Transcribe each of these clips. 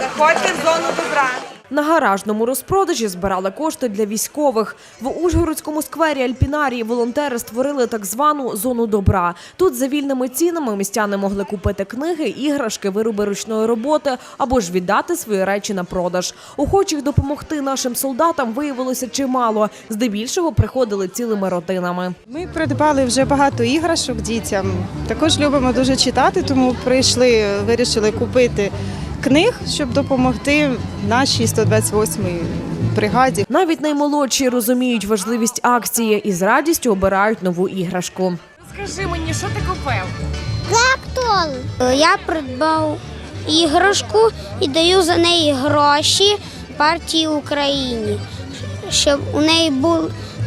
Заходьте в зону добра. На гаражному розпродажі збирали кошти для військових. В Ужгородському сквері Альпінарії волонтери створили так звану зону добра. Тут за вільними цінами містяни могли купити книги, іграшки, вироби ручної роботи або ж віддати свої речі на продаж. Охочих допомогти нашим солдатам виявилося чимало. Здебільшого приходили цілими родинами. Ми придбали вже багато іграшок дітям. Також любимо дуже читати, тому прийшли, вирішили купити книг, щоб допомогти нашій 128-й бригаді. Навіть наймолодші розуміють важливість акції і з радістю обирають нову іграшку. Скажи мені, що ти купив? Я придбав іграшку і даю за неї гроші партії Україні, щоб у неї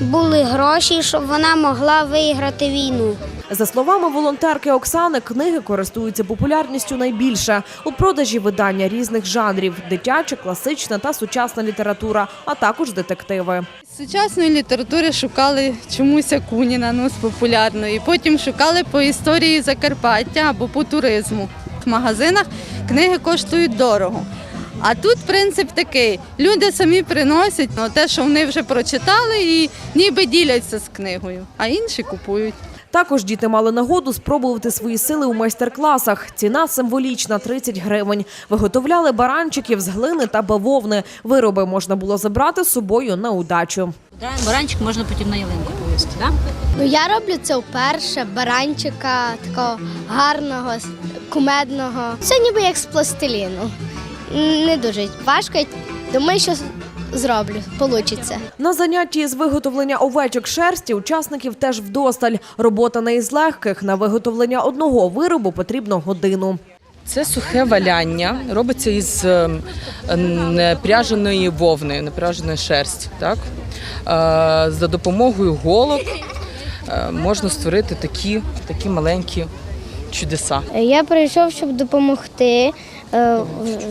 були гроші, щоб вона могла виграти війну. За словами волонтерки Оксани, книги користуються популярністю найбільше у продажі видання різних жанрів: дитяча, класична та сучасна література, а також детективи. Сучасної літератури шукали чомусь Акуніна, ну з популярної. Потім шукали по історії Закарпаття або по туризму. В магазинах книги коштують дорого. А тут принцип такий: люди самі приносять ну, те, що вони вже прочитали, і ніби діляться з книгою, а інші купують. Також діти мали нагоду спробувати свої сили у майстер-класах. Ціна символічна 30 гривень. Виготовляли баранчиків з глини та бавовни. Вироби можна було забрати з собою на удачу. Баранчик можна потім на ялинку повісти, да? Ну я роблю це вперше, баранчика такого гарного, кумедного. Це ніби як з пластиліну. Не дуже важко. Думаю, що зроблю, вийде. На занятті з виготовлення овечок шерсті учасників теж вдосталь. Робота не із легких. На виготовлення одного виробу потрібно годину. Це сухе валяння, робиться із е, непряженої вовни, непряженої шерсті. Так? Е, За допомогою голок е, можна створити такі, такі маленькі чудеса. Я прийшов, щоб допомогти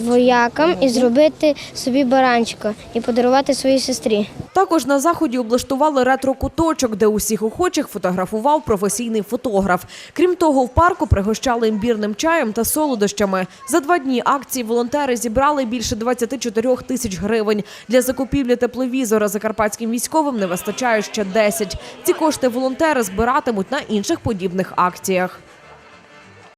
воякам і зробити собі баранчика і подарувати своїй сестрі. Також на заході облаштували ретро-куточок, де усіх охочих фотографував професійний фотограф. Крім того, в парку пригощали імбірним чаєм та солодощами. За два дні акції волонтери зібрали більше 24 тисяч гривень. Для закупівлі тепловізора закарпатським військовим не вистачає ще 10. Ці кошти волонтери збиратимуть на інших подібних акціях.